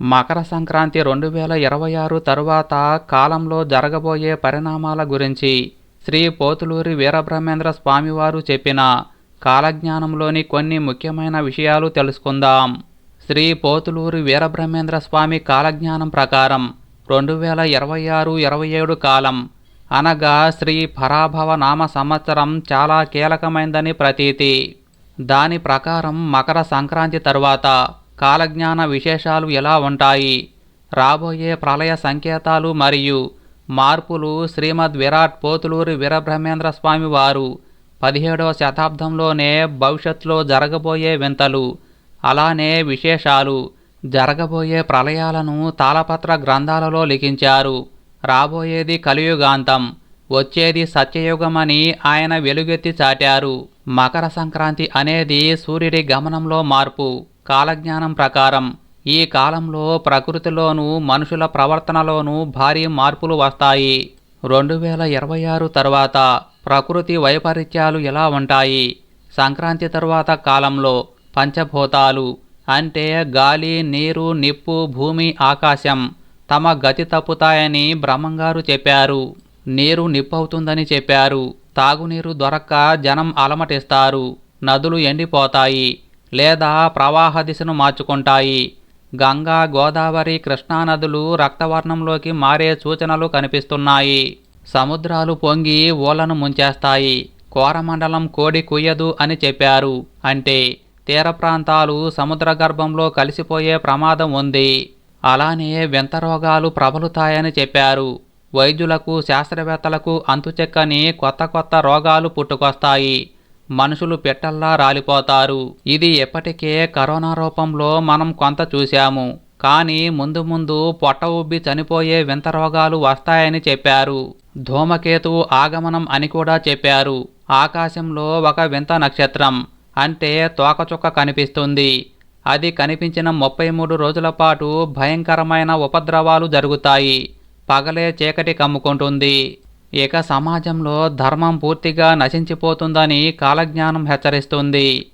మకర సంక్రాంతి రెండు వేల ఇరవై ఆరు తరువాత కాలంలో జరగబోయే పరిణామాల గురించి శ్రీ పోతులూరి వీరబ్రహ్మేంద్ర స్వామివారు చెప్పిన కాలజ్ఞానంలోని కొన్ని ముఖ్యమైన విషయాలు తెలుసుకుందాం. శ్రీ పోతులూరి వీరబ్రహ్మేంద్ర స్వామి కాలజ్ఞానం ప్రకారం రెండు వేల ఇరవై ఆరు ఇరవై ఏడు కాలం. అనగా శ్రీ పరాభవ నామ సంవత్సరం చాలా కీలకమైందని ప్రతీతి. దాని ప్రకారం మకర సంక్రాంతి తరువాత కాలజ్ఞాన విశేషాలు ఎలా ఉంటాయి? రాబోయే ప్రళయ సంకేతాలు మరియు మార్పులు శ్రీమద్ విరాట్ పోతులూరి వీరబ్రహ్మేంద్ర స్వామి వారు పదిహేడవ శతాబ్దంలోనే భవిష్యత్తులో జరగబోయే వింతలు అలానే విశేషాలు జరగబోయే ప్రళయాలను తాళపత్ర గ్రంథాలలో లిఖించారు. రాబోయేది కలియుగాంతం వచ్చేది సత్యయుగమని ఆయన వెలుగెత్తి చాటారు. మకర సంక్రాంతి అనేది సూర్యుడి గమనంలో మార్పు. కాలజ్ఞానం ప్రకారం ఈ కాలంలో ప్రకృతిలోనూ మనుషుల ప్రవర్తనలోనూ భారీ మార్పులు వస్తాయి. రెండు వేల ఇరవై ఆరు తర్వాత ప్రకృతి వైపరీత్యాలు ఎలా ఉంటాయి? సంక్రాంతి తరువాత కాలంలో పంచభూతాలు అంటే గాలి నీరు నిప్పు భూమి ఆకాశం తమ గతి తప్పుతాయని బ్రహ్మంగారు చెప్పారు. నీరు నిప్పవుతుందని చెప్పారు. తాగునీరు దొరక్క జనం అలమటిస్తారు. నదులు ఎండిపోతాయి. లేదా ప్రవాహ దిశను మార్చుకుంటాయి. గంగా గోదావరి కృష్ణా నదులు రక్తవర్ణంలోకి మారే సూచనలు కనిపిస్తున్నాయి. సముద్రాలు పొంగి ఓలను ముంచేస్తాయి. కోరమండలం కోడి కుయ్యదు అని చెప్పారు. అంటే తీర ప్రాంతాలు సముద్ర గర్భంలో కలిసిపోయే ప్రమాదం ఉంది. అలానే వింత రోగాలు ప్రబలుతాయని చెప్పారు. వైద్యులకు శాస్త్రవేత్తలకు అంతుచెక్కని కొత్త కొత్త రోగాలు పుట్టుకొస్తాయి. మనుషులు పెట్టల్లా రాలిపోతారు. ఇది ఎప్పటికే కరోనా రూపంలో మనం కొంత చూశాము. కానీ ముందు ముందు పొట్ట ఉబ్బి చనిపోయే వింత రోగాలు వస్తాయని చెప్పారు. ధూమకేతువు ఆగమనం అని కూడా చెప్పారు. ఆకాశంలో ఒక వింత నక్షత్రం. అంటే తోకచుక్క కనిపిస్తుంది. అది కనిపించిన ముప్పై మూడు రోజుల పాటు భయంకరమైన ఉపద్రవాలు జరుగుతాయి. పగలే చీకటి కమ్ముకుంటుంది. ఇక సమాజంలో ధర్మం పూర్తిగా నశించిపోతుందని కాలజ్ఞానం హెచ్చరిస్తుంది.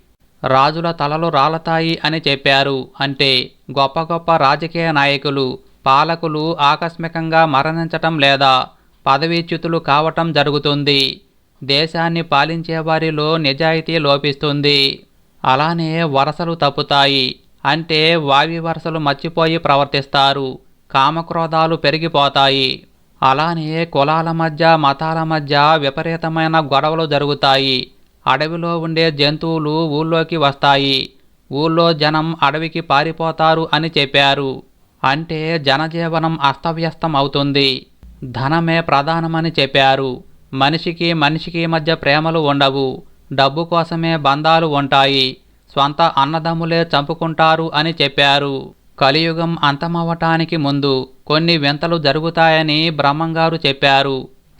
రాజుల తలలు రాలతాయి అని చెప్పారు. అంటే గొప్ప గొప్ప రాజకీయ నాయకులు పాలకులు ఆకస్మికంగా మరణించటం లేదా పదవీచ్యుతులు కావటం జరుగుతుంది. దేశాన్ని పాలించే వారిలో నిజాయితీ లోపిస్తుంది. అలానే వరసలు తప్పుతాయి. అంటే వావి వరసలు మర్చిపోయి ప్రవర్తిస్తారు. కామక్రోధాలు పెరిగిపోతాయి. అలానే కులాల మధ్య మతాల మధ్య విపరీతమైన గొడవలు జరుగుతాయి. అడవిలో ఉండే జంతువులు ఊళ్ళోకి వస్తాయి. ఊళ్ళో జనం అడవికి పారిపోతారు అని చెప్పారు. అంటే జనజీవనం అస్తవ్యస్తం అవుతుంది ధనమే ప్రధానమని చెప్పారు. మనిషికి మనిషికి మధ్య ప్రేమలు ఉండవు. డబ్బు కోసమే బంధాలు ఉంటాయి. స్వంత అన్నదమ్ములే చంపుకుంటారు అని చెప్పారు. కలియుగం అంతమవటానికి ముందు కొన్ని వింతలు జరుగుతాయని బ్రహ్మంగారు చెప్పారు.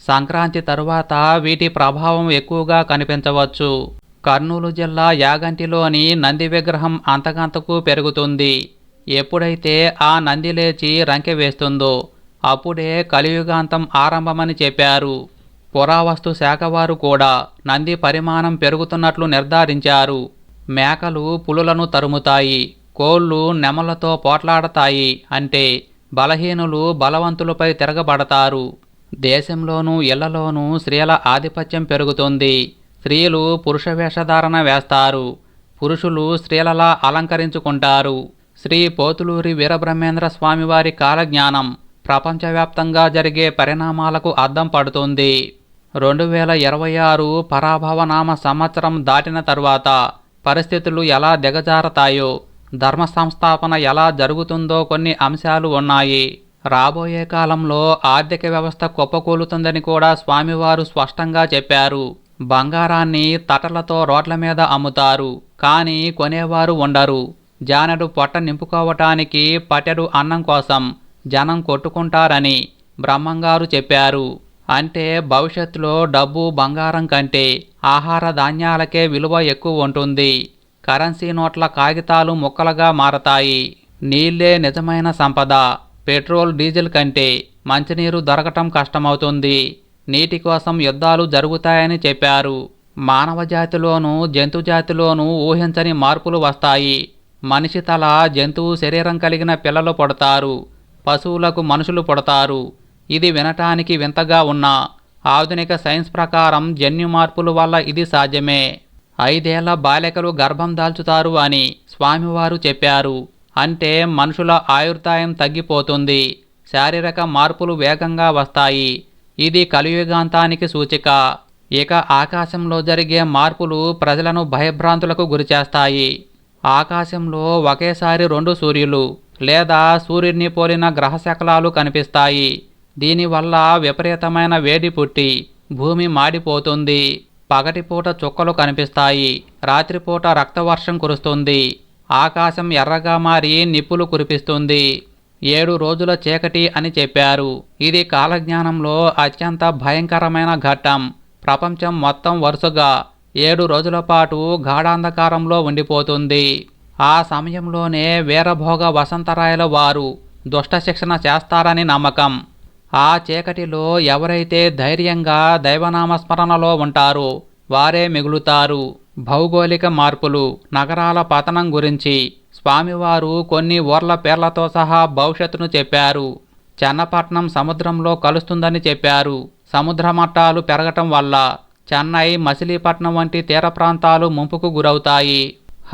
సంక్రాంతి తరువాత వీటి ప్రభావం ఎక్కువగా కనిపించవచ్చు. కర్నూలు జిల్లా యాగంటిలోని నంది విగ్రహం అంతకంతకు పెరుగుతుంది. ఎప్పుడైతే ఆ నంది లేచి రంకె వేస్తుందో అప్పుడే కలియుగాంతం ఆరంభమని చెప్పారు. పురావస్తు శాఖ వారు కూడా నంది పరిమాణం పెరుగుతున్నట్లు నిర్ధారించారు. మేకలు పులులను తరుముతాయి. కోళ్ళు నెమలతో పోట్లాడతాయి అంటే బలహీనులు బలవంతులపై తిరగబడతారు. దేశంలోనూ ఇళ్ళలోనూ స్త్రీల ఆధిపత్యం పెరుగుతుంది. స్త్రీలు పురుష వేషధారణ వేస్తారు. పురుషులు స్త్రీలలా అలంకరించుకుంటారు. శ్రీ పోతులూరి వీరబ్రహ్మేంద్ర స్వామివారి కాలజ్ఞానం ప్రపంచవ్యాప్తంగా జరిగే పరిణామాలకు అద్దం పడుతుంది. రెండు వేల ఇరవై ఆరు పరాభవనామ సంవత్సరం దాటిన తరువాత పరిస్థితులు ఎలా దిగజారతాయో ధర్మ సంస్థాపన ఎలా జరుగుతుందో కొన్ని అంశాలు ఉన్నాయి. రాబోయే కాలంలో ఆర్థిక వ్యవస్థ కుప్పకూలుతుందని కూడా స్వామివారు స్పష్టంగా చెప్పారు. బంగారాన్ని తటలతో రోడ్ల మీద అమ్ముతారు కానీ కొనేవారు ఉండరు. జానడు పొట్ట నింపుకోవటానికి పటెడు అన్నం కోసం జనం కొట్టుకుంటారని బ్రహ్మంగారు చెప్పారు. అంటే భవిష్యత్తులో డబ్బు బంగారం కంటే ఆహార ధాన్యాలకే విలువ ఎక్కువ ఉంటుంది. కరెన్సీ నోట్ల కాగితాలు ముక్కలుగా మారతాయి. నీళ్ళే నిజమైన సంపద. పెట్రోల్ డీజిల్ కంటే మంచినీరు దొరకటం కష్టమవుతుంది. నీటి కోసం యుద్ధాలు జరుగుతాయని చెప్పారు. మానవ జాతిలోనూ జంతు జాతిలోనూ ఊహించని మార్పులు వస్తాయి. మనిషి తల జంతువు శరీరం కలిగిన పిల్లలు పుడతారు. పశువులకు మనుషులు పుడతారు. ఇది వినటానికి వింతగా ఉన్నా. ఆధునిక సైన్స్ ప్రకారం జన్యు మార్పుల వల్ల ఇది సాధ్యమే. ఐదేళ్ళ బాలికలు గర్భం దాల్చుతారు అని స్వామివారు చెప్పారు. అంటే మనుషుల ఆయుర్దాయం తగ్గిపోతుంది. శారీరక మార్పులు వేగంగా వస్తాయి. ఇది కలియుగాంతానికి సూచిక. ఇక ఆకాశంలో జరిగే మార్పులు ప్రజలను భయభ్రాంతులకు గురిచేస్తాయి. ఆకాశంలో ఒకేసారి రెండు సూర్యులు లేదా సూర్యుడిని పోలిన గ్రహశకలాలు కనిపిస్తాయి. దీనివల్ల విపరీతమైన వేడి పుట్టి భూమి మాడిపోతుంది. పగటిపూట చుక్కలు కనిపిస్తాయి. రాత్రిపూట రక్తవర్షం కురుస్తుంది. ఆకాశం ఎర్రగా మారి నిప్పులు కురిపిస్తుంది. ఏడు రోజుల చీకటి అని చెప్పారు. ఇది కాలజ్ఞానంలో అత్యంత భయంకరమైన ఘట్టం. ప్రపంచం మొత్తం వరుసగా ఏడు రోజుల పాటు గాఢాంధకారంలో ఉండిపోతుంది. ఆ సమయంలోనే వీరభోగ వసంతరాయల వారు దుష్ట శిక్షణ చేస్తారని నమ్మకం. ఆ చీకటిలో ఎవరైతే ధైర్యంగా దైవనామస్మరణలో ఉంటారో వారే మిగులుతారు. భౌగోళిక మార్పులు నగరాల పతనం గురించి స్వామివారు కొన్ని ఊర్ల పేర్లతో సహా భవిష్యత్తును చెప్పారు. చెన్నపట్నం సముద్రంలో కలుస్తుందని చెప్పారు. సముద్ర మట్టాలు పెరగటం వల్ల చెన్నై మచిలీపట్నం వంటి తీర ప్రాంతాలు ముంపుకు గురవుతాయి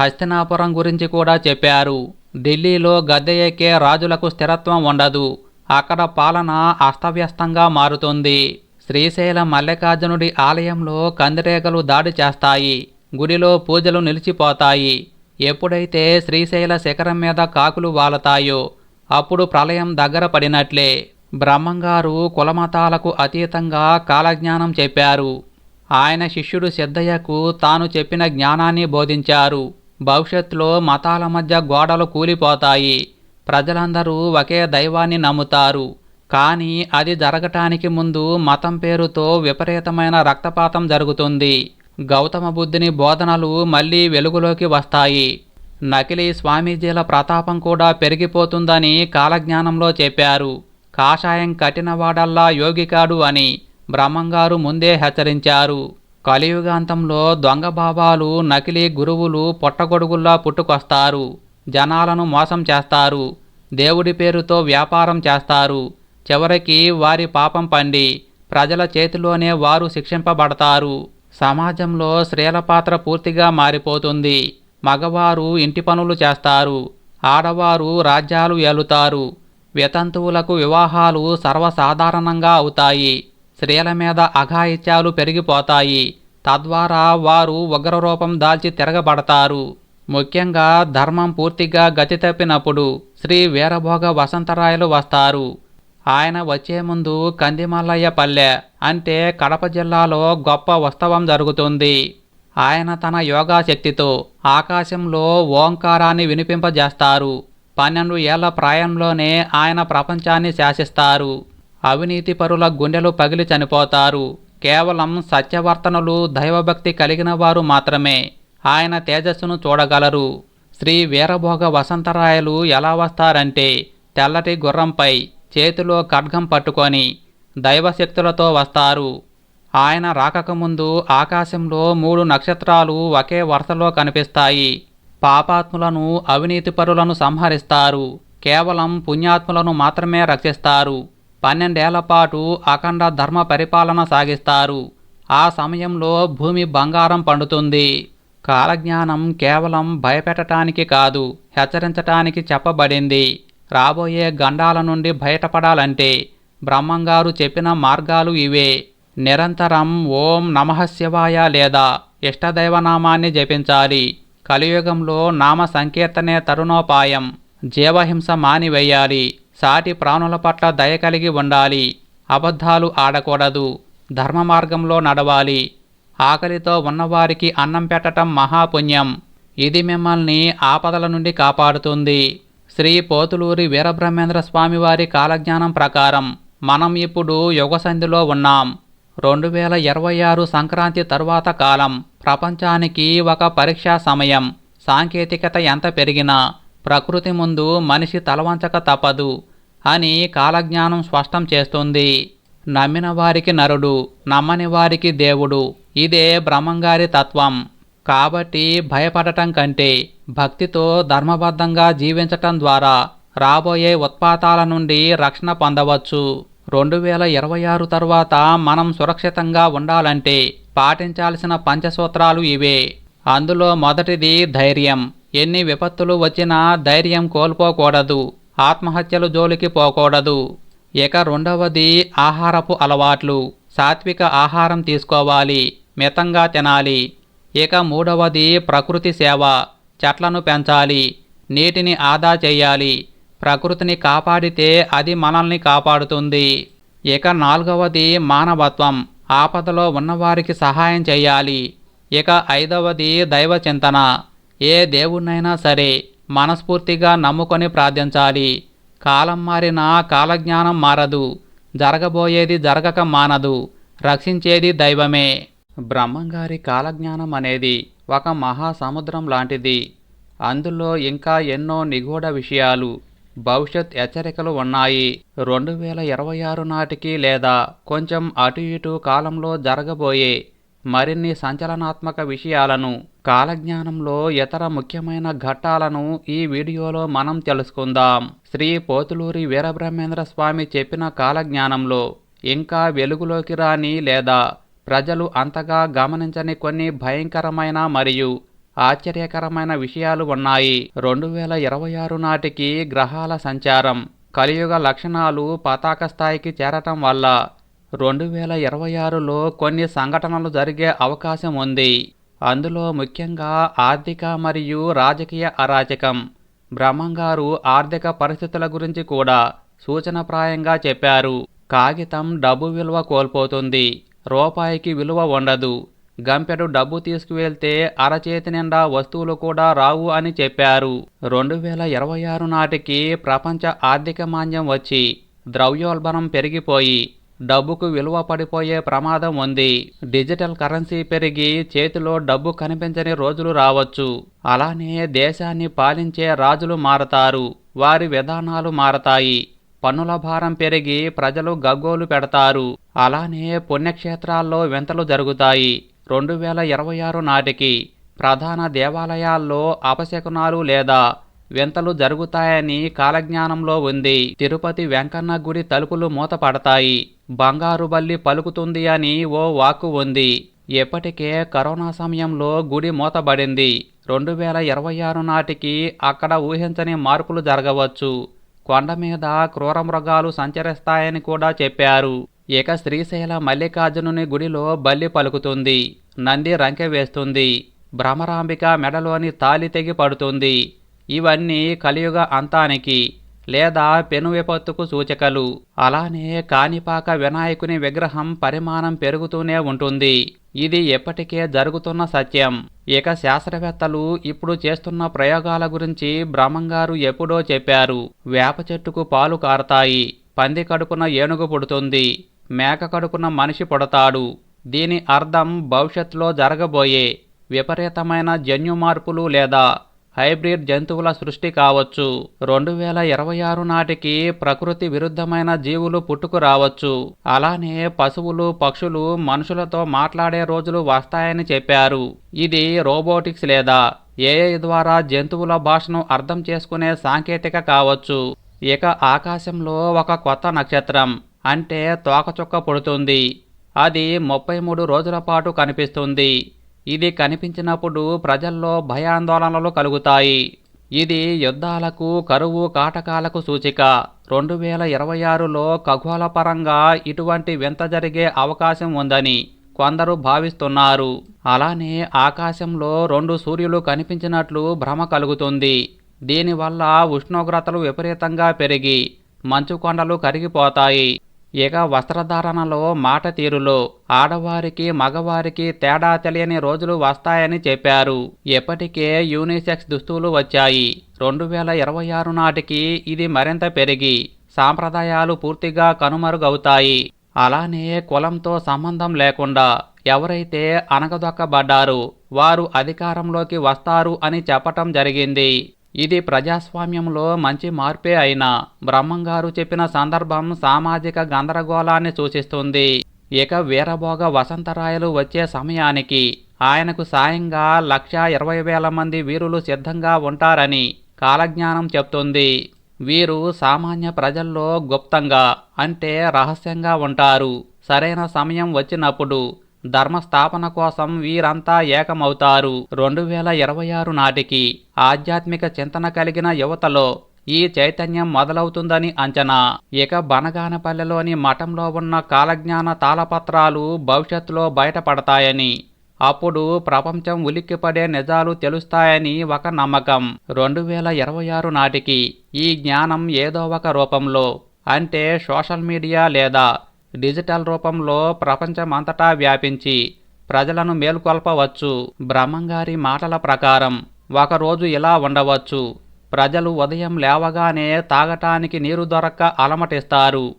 హస్తినాపురం గురించి కూడా చెప్పారు. ఢిల్లీలో గద్దె ఎక్కే రాజులకు స్థిరత్వం ఉండదు. అక్కడ పాలన అస్తవ్యస్తంగా మారుతుంది. శ్రీశైల మల్లికార్జునుడి ఆలయంలో కందిరేగలు దాడి చేస్తాయి. గుడిలో పూజలు నిలిచిపోతాయి. ఎప్పుడైతే శ్రీశైల శిఖరం మీద కాకులు వాలతాయో అప్పుడు ప్రళయం దగ్గర పడినట్లే. బ్రహ్మంగారు కులమతాలకు అతీతంగా కాలజ్ఞానం చెప్పారు. ఆయన శిష్యుడు సిద్ధయ్యకు తాను చెప్పిన జ్ఞానాన్ని బోధించారు. భవిష్యత్తులో మతాల మధ్య గోడలు కూలిపోతాయి. ప్రజలందరూ ఒకే దైవాన్ని నమ్ముతారు. కానీ అది జరగటానికి ముందు మతం పేరుతో విపరీతమైన రక్తపాతం జరుగుతుంది. గౌతమ బుద్ధుని బోధనలు మళ్ళీ వెలుగులోకి వస్తాయి. నకిలీ స్వామీజీల ప్రతాపం కూడా పెరిగిపోతుందని కాలజ్ఞానంలో చెప్పారు. కాషాయం కట్టినవాడల్లా యోగికాడు అని బ్రహ్మంగారు ముందే హెచ్చరించారు. కలియుగాంతంలో దొంగ బాబాలు నకిలీ గురువులు పొట్టగొడుగుల్లా పుట్టుకొస్తారు. జనాలను మోసం చేస్తారు. దేవుడి పేరుతో వ్యాపారం చేస్తారు. చివరికి వారి పాపం పండి ప్రజల చేతిలోనే వారు శిక్షింపబడతారు. సమాజంలో స్త్రీల పాత్ర పూర్తిగా మారిపోతుంది. మగవారు ఇంటి పనులు చేస్తారు. ఆడవారు రాజ్యాలు ఏలుతారు. వితంతువులకు వివాహాలు సర్వసాధారణంగా అవుతాయి. స్త్రీల మీద అఘాయిత్యాలు పెరిగిపోతాయి. తద్వారా వారు ఉగ్రరూపం దాల్చి తిరగబడతారు. ముఖ్యంగా ధర్మం పూర్తిగా గతి తప్పినప్పుడు శ్రీ వీరభోగ వసంతరాయలు వస్తారు. ఆయన వచ్చే ముందు కందిమల్లయ్య పల్లె అంటే కడప జిల్లాలో గొప్ప ఉత్సవం జరుగుతుంది. ఆయన తన యోగా శక్తితో ఆకాశంలో ఓంకారాన్ని వినిపింపజేస్తారు. పన్నెండు ఏళ్ళ ప్రాయంలోనే ఆయన ప్రపంచాన్ని శాసిస్తారు. అవినీతి పరుల గుండెలు పగిలి చనిపోతారు. కేవలం సత్యవర్తనలు దైవభక్తి కలిగిన వారు మాత్రమే. ఆయన తేజస్సును చూడగలరు. శ్రీ వీరభోగ వసంతరాయలు ఎలా వస్తారంటే తెల్లటి గుర్రంపై చేతిలో ఖడ్గం పట్టుకొని దైవశక్తులతో వస్తారు. ఆయన రాకకముందు ఆకాశంలో మూడు నక్షత్రాలు ఒకే వరుసలో కనిపిస్తాయి. పాపాత్ములను అవినీతిపరులను సంహరిస్తారు. కేవలం పుణ్యాత్ములను మాత్రమే రక్షిస్తారు. పన్నెండేళ్ళ పాటు అఖండ ధర్మ పరిపాలన సాగిస్తారు. ఆ సమయంలో భూమి బంగారం పండుతుంది. కాలజ్ఞానం కేవలం భయపెట్టడానికి కాదు హెచ్చరించటానికి చెప్పబడింది. రాబోయే గండాల నుండి బయటపడాలంటే బ్రహ్మంగారు చెప్పిన మార్గాలు ఇవే. నిరంతరం ఓం నమః శివాయ లేదా ఇష్టదైవనామాన్ని జపించాలి. కలియుగంలో నామ సంకీర్తనే తరుణోపాయం. జీవహింస మానివేయాలి. సాటి ప్రాణుల పట్ల దయ కలిగి ఉండాలి. అబద్ధాలు ఆడకూడదు. ధర్మ మార్గంలో నడవాలి. ఆకలితో ఉన్నవారికి అన్నం పెట్టటం మహాపుణ్యం. ఇది మిమ్మల్ని ఆపదల నుండి కాపాడుతుంది. శ్రీ పోతులూరి వీరబ్రహ్మేంద్ర స్వామివారి కాలజ్ఞానం ప్రకారం మనం ఇప్పుడు యుగసంధిలో ఉన్నాం. రెండు వేల ఇరవై ఆరు సంక్రాంతి తరువాత కాలం ప్రపంచానికి ఒక పరీక్షా సమయం. సాంకేతికత ఎంత పెరిగినా ప్రకృతి ముందు మనిషి తలవంచక తప్పదు అని కాలజ్ఞానం స్పష్టం చేస్తుంది. నమ్మిన వారికి నరుడు నమ్మని వారికి దేవుడు. ఇదే బ్రహ్మంగారి తత్వం. కాబట్టి భయపడటం కంటే భక్తితో ధర్మబద్ధంగా జీవించటం ద్వారా రాబోయే ఉత్పాతాల నుండి రక్షణ పొందవచ్చు. రెండు వేల ఇరవై ఆరు తర్వాత మనం సురక్షితంగా ఉండాలంటే పాటించాల్సిన పంచసూత్రాలు ఇవే. అందులో మొదటిది ధైర్యం. ఎన్ని విపత్తులు వచ్చినా ధైర్యం కోల్పోకూడదు. ఆత్మహత్యలు జోలికి పోకూడదు. ఇక రెండవది ఆహారపు అలవాట్లు. సాత్విక ఆహారం తీసుకోవాలి మితంగా తినాలి. ఇక మూడవది ప్రకృతి సేవ చెట్లను పెంచాలి నీటిని ఆదా చేయాలి. ప్రకృతిని కాపాడితే అది మనల్ని కాపాడుతుంది. ఇక నాలుగవది మానవత్వం ఆపదలో ఉన్నవారికి సహాయం చేయాలి. ఇక ఐదవది దైవ చింతన ఏ దేవుణ్ణైనా సరే మనస్ఫూర్తిగా నమ్ముకొని ప్రార్థించాలి. కాలం మారినా కాలజ్ఞానం మారదు. జరగబోయేది జరగక మానదు. రక్షించేది దైవమే. బ్రహ్మంగారి కాలజ్ఞానం అనేది ఒక మహాసముద్రం లాంటిది. అందులో ఇంకా ఎన్నో నిగూఢ విషయాలు భవిష్యత్ హెచ్చరికలు ఉన్నాయి. రెండు వేల ఇరవై ఆరు నాటికి లేదా కొంచెం అటు ఇటు కాలంలో జరగబోయే మరిన్ని సంచలనాత్మక విషయాలను కాలజ్ఞానంలో ఇతర ముఖ్యమైన ఘట్టాలను ఈ వీడియోలో మనం తెలుసుకుందాం. శ్రీ పోతులూరి వీరబ్రహ్మేంద్ర స్వామి చెప్పిన కాలజ్ఞానంలో ఇంకా వెలుగులోకి రాని లేదా ప్రజలు అంతగా గమనించని కొన్ని భయంకరమైన మరియు ఆశ్చర్యకరమైన విషయాలు ఉన్నాయి. రెండు వేల ఇరవై ఆరు నాటికి గ్రహాల సంచారం కలియుగ లక్షణాలు పతాక స్థాయికి చేరటం వల్ల రెండు వేల ఇరవై ఆరులో కొన్ని సంఘటనలు జరిగే అవకాశం ఉంది. అందులో ముఖ్యంగా ఆర్థిక మరియు రాజకీయ అరాచకం. బ్రహ్మంగారు ఆర్థిక పరిస్థితుల గురించి కూడా సూచనప్రాయంగా చెప్పారు. కాగితం డబ్బు విలువ కోల్పోతుంది. రూపాయికి విలువ ఉండదు. గంపెడు డబ్బు తీసుకువెళ్తే అరచేతి నిండా వస్తువులు కూడా రావు అని చెప్పారు. రెండు వేల ఇరవై ఆరు నాటికి ప్రపంచ ఆర్థిక మాంద్యం వచ్చి ద్రవ్యోల్బణం పెరిగిపోయి డబ్బుకు విలువ పడిపోయే ప్రమాదం ఉంది. డిజిటల్ కరెన్సీ పెరిగి చేతిలో డబ్బు కనిపించని రోజులు రావచ్చు. అలానే దేశాన్ని పాలించే రాజులు మారతారు. వారి విధానాలు మారతాయి. పన్నుల భారం పెరిగి ప్రజలు గగ్గోలు పెడతారు. అలానే పుణ్యక్షేత్రాల్లో వింతలు జరుగుతాయి. రెండు వేల ఇరవై ఆరు నాటికి ప్రధాన దేవాలయాల్లో అపశకునాలు లేదా వింతలు జరుగుతాయని కాలజ్ఞానంలో ఉంది. తిరుపతి వెంకన్న గుడి తలుపులు మూతపడతాయి. బంగారు బల్లి పలుకుతుంది అని ఓ వాక్కు ఉంది. ఇప్పటికే కరోనా సమయంలో గుడి మూతబడింది. రెండు వేల ఇరవై ఆరు నాటికి అక్కడ ఊహించని మార్పులు జరగవచ్చు. కొండ మీద క్రూర మృగాలు సంచరిస్తాయని కూడా చెప్పారు. ఇక శ్రీశైల మల్లికార్జునుని గుడిలో బల్లి పలుకుతుంది. నంది రంకె వేస్తుంది. భ్రమరాంబిక మెడలోని తాలి తెగి పడుతుంది. ఇవన్నీ కలియుగ అంతానికి లేదా పెను విపత్తుకు సూచకలు. అలానే కాణిపాక వినాయకుని విగ్రహం పరిమాణం పెరుగుతూనే ఉంటుంది. ఇది ఎప్పటికే జరుగుతున్న సత్యం. ఇక శాస్త్రవేత్తలు ఇప్పుడు చేస్తున్న ప్రయోగాల గురించి బ్రహ్మంగారు ఎప్పుడో చెప్పారు. వేప చెట్టుకు పాలు కారతాయి. పంది కడుపున ఏనుగు పుడుతుంది. మేక కడుపున మనిషి పుడతాడు. దీని అర్థం భవిష్యత్తులో జరగబోయే విపరీతమైన జన్యు మార్పులు లేదా హైబ్రిడ్ జంతువుల సృష్టి కావచ్చు. రెండు వేల ఇరవై ఆరు నాటికి ప్రకృతి విరుద్ధమైన జీవులు పుట్టుకు రావచ్చు. అలానే పశువులు పక్షులు మనుషులతో మాట్లాడే రోజులు వస్తాయని చెప్పారు. ఇది రోబోటిక్స్ లేదా ఏఐ ద్వారా జంతువుల భాషను అర్థం చేసుకునే సాంకేతిక కావచ్చు. ఇక ఆకాశంలో ఒక కొత్త నక్షత్రం అంటే తోకచుక్క పుడుతుంది. అది ముప్పై మూడు రోజుల పాటు కనిపిస్తుంది. ఇది కనిపించినప్పుడు ప్రజల్లో భయాందోళనలు కలుగుతాయి. ఇది యుద్ధాలకు కరువు కాటకాలకు సూచిక. రెండు వేల ఇరవై ఆరులో ఖగోళపరంగా ఇటువంటి వింత జరిగే అవకాశం ఉందని కొందరు భావిస్తున్నారు. అలానే ఆకాశంలో రెండు సూర్యులు కనిపించినట్లు భ్రమ కలుగుతుంది. దీనివల్ల ఉష్ణోగ్రతలు విపరీతంగా పెరిగి మంచు కొండలు కరిగిపోతాయి. ఇక వస్త్రధారణలో మాట తీరులో. ఆడవారికి మగవారికి తేడా తెలియని రోజులు వస్తాయని చెప్పారు. ఇప్పటికే యూనిసెక్స్ దుస్తులు వచ్చాయి. రెండు వేల ఇరవై ఆరు నాటికి ఇది మరింత పెరిగి సాంప్రదాయాలు పూర్తిగా కనుమరుగవుతాయి. అలానే కులంతో సంబంధం లేకుండా ఎవరైతే అనగదొక్కబడ్డారు వారు అధికారంలోకి వస్తారు అని చెప్పటం జరిగింది. ఇది ప్రజాస్వామ్యంలో మంచి మార్పే అయినా బ్రహ్మంగారు చెప్పిన సందర్భం సామాజిక గందరగోళాన్ని సూచిస్తుంది. ఇక వీరభోగ వసంతరాయలు వచ్చే సమయానికి ఆయనకు సాయంగా లక్ష ఇరవై వేల మంది వీరులు సిద్ధంగా ఉంటారని కాలజ్ఞానం చెప్తుంది. వీరు సామాన్య ప్రజల్లో గుప్తంగా అంటే రహస్యంగా ఉంటారు. సరైన సమయం వచ్చినప్పుడు ధర్మస్థాపన కోసం వీరంతా ఏకమవుతారు. రెండు వేల ఇరవై ఆరు నాటికి ఆధ్యాత్మిక చింతన కలిగిన యువతలో ఈ చైతన్యం మొదలవుతుందని అంచనా. ఇక బనగానపల్లెలోని మఠంలో ఉన్న కాలజ్ఞాన తాళపత్రాలు భవిష్యత్తులో బయటపడతాయని అప్పుడు ప్రపంచం ఉలిక్కిపడే నిజాలు తెలుస్తాయని ఒక నమ్మకం. రెండు వేల ఇరవై ఆరు నాటికి ఈ జ్ఞానం ఏదో ఒక రూపంలో అంటే సోషల్ మీడియా లేదా డిజిటల్ రూపంలో ప్రపంచమంతటా వ్యాపించి ప్రజలను మేల్కొల్పవచ్చు. బ్రహ్మంగారి మాటల ప్రకారం ఒకరోజు ఇలా ఉండవచ్చు. ప్రజలు ఉదయం లేవగానే తాగటానికి నీరు దొరక్క అలమటిస్తారు.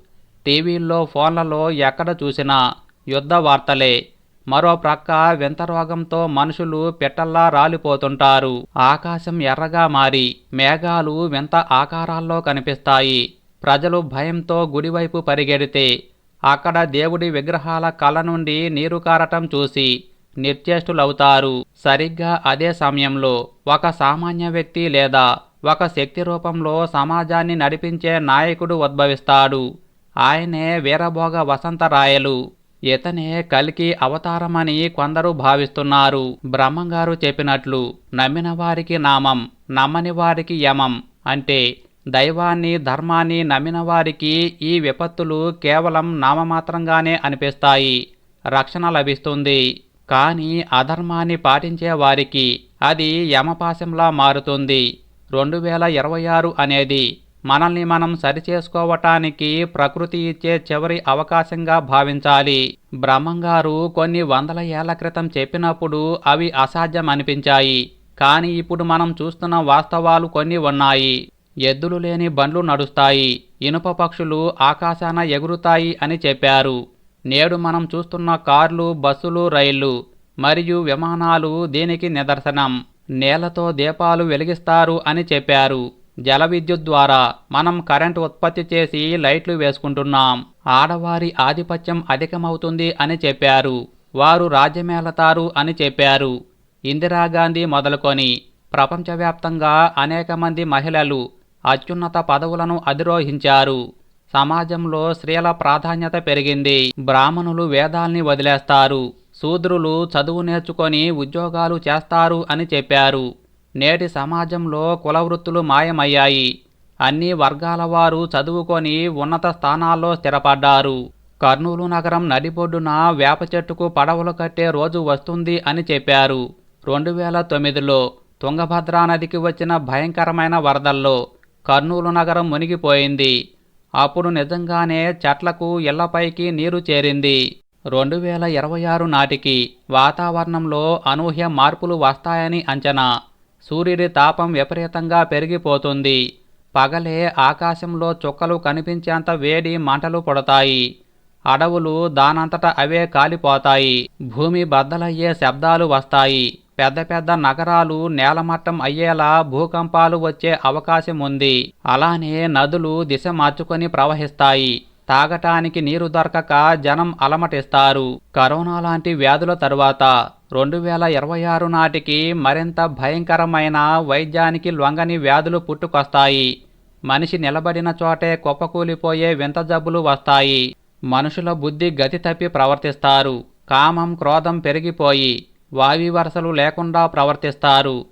టీవీల్లో ఫోన్లలో ఎక్కడ చూసినా యుద్ధ వార్తలే. మరో ప్రక్క వింత రోగంతో మనుషులు పిట్టల్లా రాలిపోతుంటారు. ఆకాశం ఎర్రగా మారి మేఘాలు వింత ఆకారాల్లో కనిపిస్తాయి. ప్రజలు భయంతో గుడివైపు పరిగెడితే అక్కడ దేవుడి విగ్రహాల కళ్ళ నుండి నీరు కారటం చూసి నిర్చేష్టులవుతారు సరిగ్గా అదే సమయంలో ఒక సామాన్య వ్యక్తి లేదా ఒక శక్తి రూపంలో సమాజాన్ని నడిపించే నాయకుడు ఉద్భవిస్తాడు. ఆయనే వీరభోగ వసంతరాయలు. ఇతనే కలికి అవతారమని కొందరు భావిస్తున్నారు. బ్రహ్మంగారు చెప్పినట్లు నమ్మిన వారికి నామం నమ్మని వారికి యమం అంటే దైవాన్ని ధర్మాన్ని నమ్మిన వారికి ఈ విపత్తులు కేవలం నామమాత్రంగానే అనిపిస్తాయి. రక్షణ లభిస్తుంది. కానీ అధర్మాన్ని పాటించే వారికి అది యమపాశంలా మారుతుంది. రెండు వేల ఇరవై ఆరు అనేది మనల్ని మనం సరిచేసుకోవటానికి ప్రకృతి ఇచ్చే చివరి అవకాశంగా భావించాలి. బ్రహ్మంగారు కొన్ని వందల ఏళ్ళ క్రితం చెప్పినప్పుడు అవి అసాధ్యం అనిపించాయి కానీ ఇప్పుడు మనం చూస్తున్న వాస్తవాలు కొన్ని ఉన్నాయి. ఎద్దులు లేని బండ్లు నడుస్తాయి ఇనుప పక్షులు ఆకాశాన ఎగురుతాయి అని చెప్పారు. నేడు మనం చూస్తున్న కార్లు బస్సులు రైళ్ళు మరియు విమానాలు దీనికి నిదర్శనం. నేలతో దీపాలు వెలిగిస్తారు అని చెప్పారు. జల విద్యుత్ ద్వారా మనం కరెంట్ ఉత్పత్తి చేసి లైట్లు వేసుకుంటున్నాం. ఆడవారి ఆధిపత్యం అధికమవుతుంది అని చెప్పారు. వారు రాజ్యమేళతారు అని చెప్పారు. ఇందిరాగాంధీ మొదలుకొని ప్రపంచవ్యాప్తంగా అనేక మంది మహిళలు అత్యున్నత పదవులను అధిరోహించారు. సమాజంలో స్త్రీల ప్రాధాన్యత పెరిగింది. బ్రాహ్మణులు వేదాల్ని వదిలేస్తారు. శూద్రులు చదువు నేర్చుకొని ఉద్యోగాలు చేస్తారు అని చెప్పారు. నేటి సమాజంలో కులవృత్తులు మాయమయ్యాయి. అన్ని వర్గాల వారు చదువుకొని ఉన్నత స్థానాల్లో స్థిరపడ్డారు. కర్నూలు నగరం నడిబొడ్డున వేప చెట్టుకు పడవలు కట్టే రోజు వస్తుంది అని చెప్పారు. రెండు వేల తొమ్మిదిలో తుంగభద్రా నదికి వచ్చిన భయంకరమైన వరదల్లో కర్నూలు నగరం మునిగిపోయింది. అప్పుడు నిజంగానే చెట్లకు ఇళ్ళపైకి నీరు చేరింది. రెండు వేల ఇరవై ఆరు నాటికి వాతావరణంలో అనూహ్య మార్పులు వస్తాయని అంచనా. సూర్యుడి తాపం విపరీతంగా పెరిగిపోతుంది. పగలే ఆకాశంలో చుక్కలు కనిపించేంత వేడి మంటలు పడతాయి. అడవులు దానంతట అవే కాలిపోతాయి. భూమి బద్దలయ్యే శబ్దాలు వస్తాయి. పెద్ద పెద్ద నగరాలు నేలమట్టం అయ్యేలా భూకంపాలు వచ్చే అవకాశం ఉంది అలానే నదులు దిశ మార్చుకొని ప్రవహిస్తాయి. తాగటానికి నీరు దొరకక జనం అలమటిస్తారు. కరోనా లాంటి వ్యాధుల తరువాత రెండు వేల ఇరవై ఆరు నాటికి మరింత భయంకరమైన వైద్యానికి లొంగని వ్యాధులు పుట్టుకొస్తాయి. మనిషి నిలబడిన చోటే కుప్పకూలిపోయే వింత జబ్బులు వస్తాయి. మనుషుల బుద్ధి గతి తప్పి ప్రవర్తిస్తారు. కామం క్రోధం పెరిగిపోయి వావి వరసలు లేకుండా ప్రవర్తిస్తారు.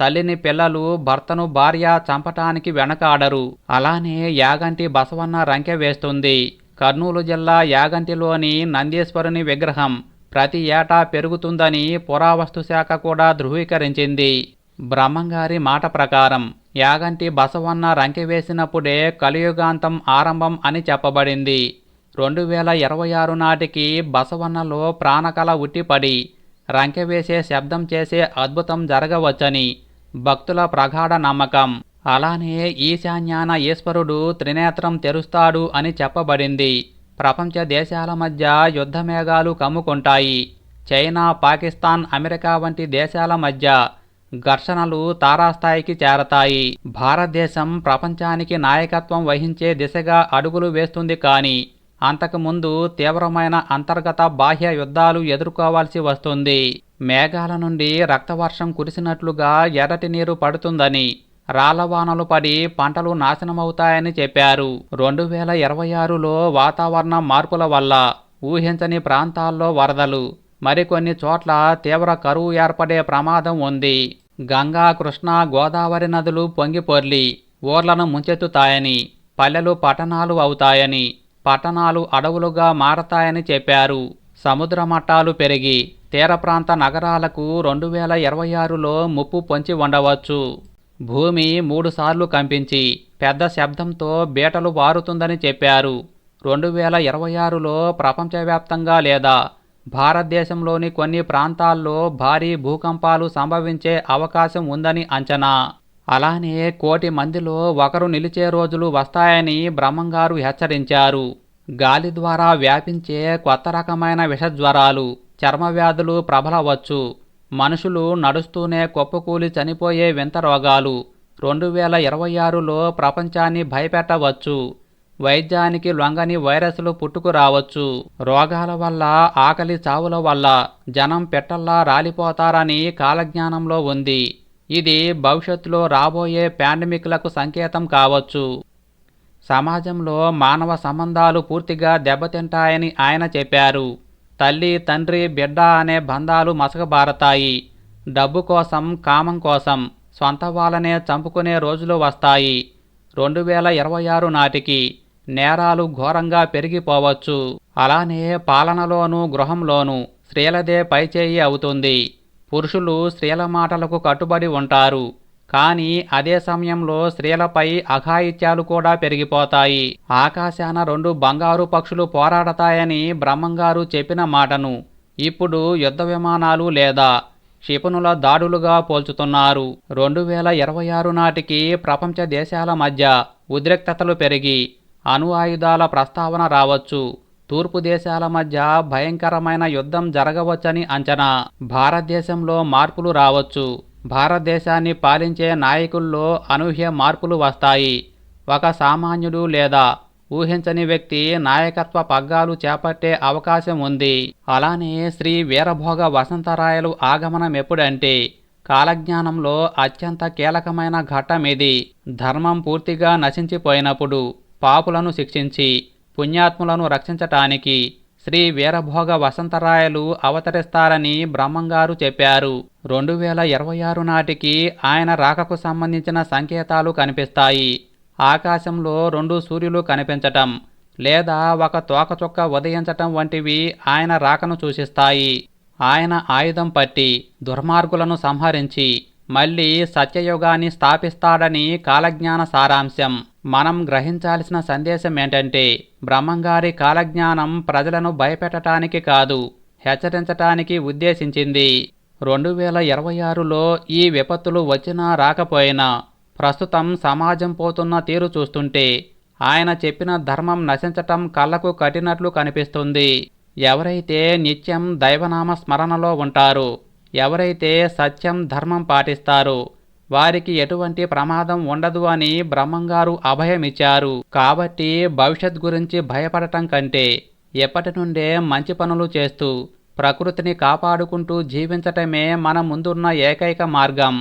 తల్లిని పిల్లలు భర్తను భార్య చంపటానికి వెనకాడరు. అలానే యాగంటి బసవన్న రంకె వేస్తుంది. కర్నూలు జిల్లా యాగంటిలోని నందీశ్వరుని విగ్రహం ప్రతి ఏటా పెరుగుతుందని పురావస్తు శాఖ కూడా ధృవీకరించింది. బ్రహ్మంగారి మాట ప్రకారం యాగంటి బసవన్న రంకె వేసినప్పుడే కలియుగాంతం ఆరంభం అని చెప్పబడింది. రెండు వేల ఇరవై ఆరు నాటికి బసవన్నలో ప్రాణకళ ఉట్టిపడి రంకె వేసే శబ్దం చేసే అద్భుతం జరగవచ్చని భక్తుల ప్రగాఢ నమ్మకం. అలానే ఈశాన్యాన ఈశ్వరుడు త్రినేత్రం తెరుస్తాడు అని చెప్పబడింది. ప్రపంచ దేశాల మధ్య యుద్ధమేఘాలు కమ్ముకుంటాయి. చైనా పాకిస్తాన్ అమెరికా వంటి దేశాల మధ్య ఘర్షణలు తారాస్థాయికి చేరతాయి. భారతదేశం ప్రపంచానికి నాయకత్వం వహించే దిశగా అడుగులు వేస్తుంది కానీ అంతకుముందు తీవ్రమైన అంతర్గత బాహ్య యుద్ధాలు ఎదుర్కోవాల్సి వస్తుంది. మేఘాల నుండి రక్తవర్షం కురిసినట్లుగా ఎర్రటి నీరు పడుతుందని రాళ్ళవానలు పడి పంటలు నాశనమవుతాయని చెప్పారు. రెండు వేల ఇరవై ఆరులో వాతావరణ మార్పుల వల్ల ఊహించని ప్రాంతాల్లో వరదలు మరికొన్ని చోట్ల తీవ్ర కరువు ఏర్పడే ప్రమాదం ఉంది. గంగా కృష్ణ గోదావరి నదులు పొంగిపొర్లి ఊర్లను ముంచెత్తుతాయని పల్లెలు పట్టణాలు అవుతాయని పట్టణాలు అడవులుగా మారతాయని చెప్పారు. సముద్ర మట్టాలు పెరిగి తీర ప్రాంత నగరాలకు రెండు వేల ఇరవై ఆరులో ముప్పు పొంచి ఉండవచ్చు. భూమి మూడుసార్లు కంపించి పెద్ద శబ్దంతో బీటలు వారుతుందని చెప్పారు. రెండు వేల ఇరవై ఆరులో ప్రపంచవ్యాప్తంగా లేదా భారతదేశంలోని కొన్ని ప్రాంతాల్లో భారీ భూకంపాలు సంభవించే అవకాశం ఉందని అంచనా అలానే కోటి మందిలో ఒకరు నిలిచే రోజులు వస్తాయని బ్రహ్మంగారు హెచ్చరించారు. గాలి ద్వారా వ్యాపించే కొత్త రకమైన విషజ్వరాలు చర్మవ్యాధులు ప్రబలవచ్చు. మనుషులు నడుస్తూనే కుప్పకూలి చనిపోయే వింత రోగాలు రెండు వేల ఇరవై ఆరులో ప్రపంచాన్ని భయపెట్టవచ్చు. వైద్యానికి లొంగని వైరస్లు పుట్టుకురావచ్చు రోగాల వల్ల ఆకలి చావుల వల్ల జనం పెట్టల్లా రాలిపోతారని కాలజ్ఞానంలో ఉంది. ఇది భవిష్యత్తులో రాబోయే పాండమిక్లకు సంకేతం కావచ్చు. సమాజంలో మానవ సంబంధాలు పూర్తిగా దెబ్బతింటాయని ఆయన చెప్పారు. తల్లి తండ్రి బిడ్డ అనే బంధాలు మసకబారతాయి. డబ్బు కోసం కామం కోసం సొంత వాళ్ళనే చంపుకునే రోజులు వస్తాయి. రెండు వేల ఇరవై ఆరు నాటికి నేరాలు ఘోరంగా పెరిగిపోవచ్చు. అలానే పాలనలోనూ గృహంలోనూ స్త్రీలదే పైచేయి అవుతుంది. పురుషులు స్త్రీల మాటలకు కట్టుబడి ఉంటారు. కానీ అదే సమయంలో స్త్రీలపై అఘాయిత్యాలు కూడా పెరిగిపోతాయి. ఆకాశాన రెండు బంగారు పక్షులు పోరాడతాయని బ్రహ్మంగారు చెప్పిన మాటను ఇప్పుడు యుద్ధ విమానాలు లేదా క్షిపణుల దాడులుగా పోల్చుతున్నారు. రెండు వేల ఇరవై ఆరు నాటికి ప్రపంచ దేశాల మధ్య ఉద్రిక్తతలు పెరిగి అణు ఆయుధాల ప్రస్తావన రావచ్చు. తూర్పు దేశాల మధ్య భయంకరమైన యుద్ధం జరగవచ్చని అంచనా. భారతదేశంలో మార్పులు రావచ్చు. భారతదేశాన్ని పాలించే నాయకుల్లో అనూహ్య మార్పులు వస్తాయి. ఒక సామాన్యుడు లేదా ఊహించని వ్యక్తి నాయకత్వ పగ్గాలు చేపట్టే అవకాశం ఉంది. అలానే శ్రీ వీరభోగ వసంతరాయలు ఆగమనం ఎప్పుడంటే కాలజ్ఞానంలో అత్యంత కీలకమైన ఘట్టం ఇది. ధర్మం పూర్తిగా నశించిపోయినప్పుడు పాపులను శిక్షించి పుణ్యాత్ములను రక్షించటానికి శ్రీ వీరభోగ వసంతరాయలు అవతరిస్తారని బ్రహ్మంగారు చెప్పారు. రెండు వేల ఇరవై ఆరు నాటికి ఆయన రాకకు సంబంధించిన సంకేతాలు కనిపిస్తాయి. ఆకాశంలో రెండు సూర్యులు కనిపించటం లేదా ఒక తోకచుక్క ఉదయించటం వంటివి ఆయన రాకను సూచిస్తాయి. ఆయన ఆయుధం పట్టి దుర్మార్గులను సంహరించి మళ్ళీ సత్యయుగాన్ని స్థాపిస్తాడని కాలజ్ఞాన సారాంశం. మనం గ్రహించాల్సిన సందేశం ఏంటంటే బ్రహ్మంగారి కాలజ్ఞానం ప్రజలను భయపెట్టడానికి కాదు హెచ్చరించటానికి ఉద్దేశించింది. రెండు వేల ఇరవై ఆరులో ఈ విపత్తులు వచ్చినా రాకపోయినా ప్రస్తుతం సమాజం పోతున్న తీరు చూస్తుంటే ఆయన చెప్పిన ధర్మం నశించటం కళ్ళకు కట్టినట్లు కనిపిస్తుంది. ఎవరైతే నిత్యం దైవనామ స్మరణలో ఉంటారు ఎవరైతే సత్యం ధర్మం పాటిస్తారు వారికి ఎటువంటి ప్రమాదం ఉండదు అని బ్రహ్మంగారు అభయమిచ్చారు. కాబట్టి భవిష్యత్ గురించి భయపడటం కంటే ఎప్పటి నుండే మంచి పనులు చేస్తూ ప్రకృతిని కాపాడుకుంటూ జీవించటమే మన ముందున్న ఏకైక మార్గం.